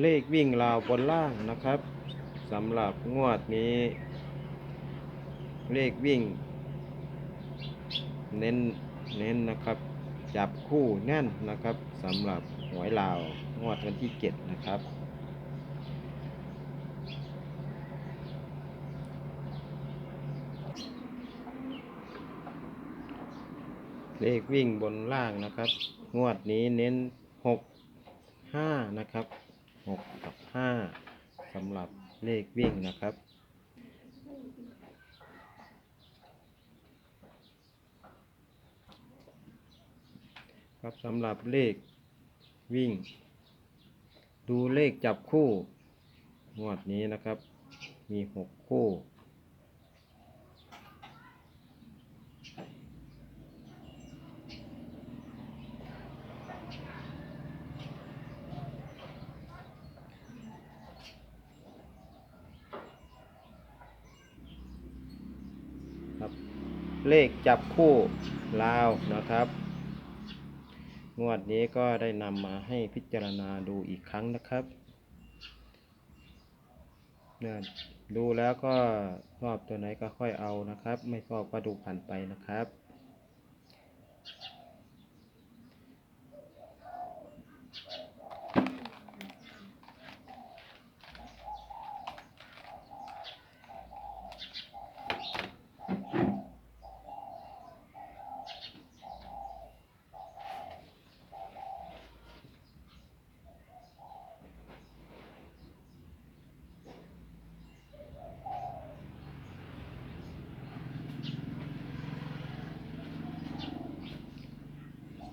เลขวิ่งราวบนล่างนะครับสำหรับงวดนี้ เลขวิ่ง เน้นเน้นนะครับ จับคู่แน่นนะครับสำหรับหวยลาวงวดวันที่ 7 นะครับ เลขวิ่งบนล่างนะครับ งวดนี้เน้น 6 5 นะครับ 6 กับ 5สำหรับเลขวิ่งนะครับ ครับสำหรับเลขวิ่ง ดูเลขจับคู่งวดนี้นะครับ มี 6 คู่ ครับ เลขจับคู่ลาวนะครับ งวดนี้ก็ได้นำมาให้พิจารณาดูอีกครั้งนะครับเนี่ยดูแล้วก็ชอบตัวไหนก็ค่อยเอานะครับ ไม่ชอบก็ดูผ่านไปนะครับ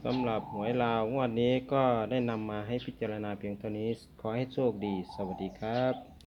สำหรับหวยลาวงวดนี้ก็ได้นำมาให้พิจารณาเพียงเท่านี้ ขอให้โชคดี สวัสดีครับ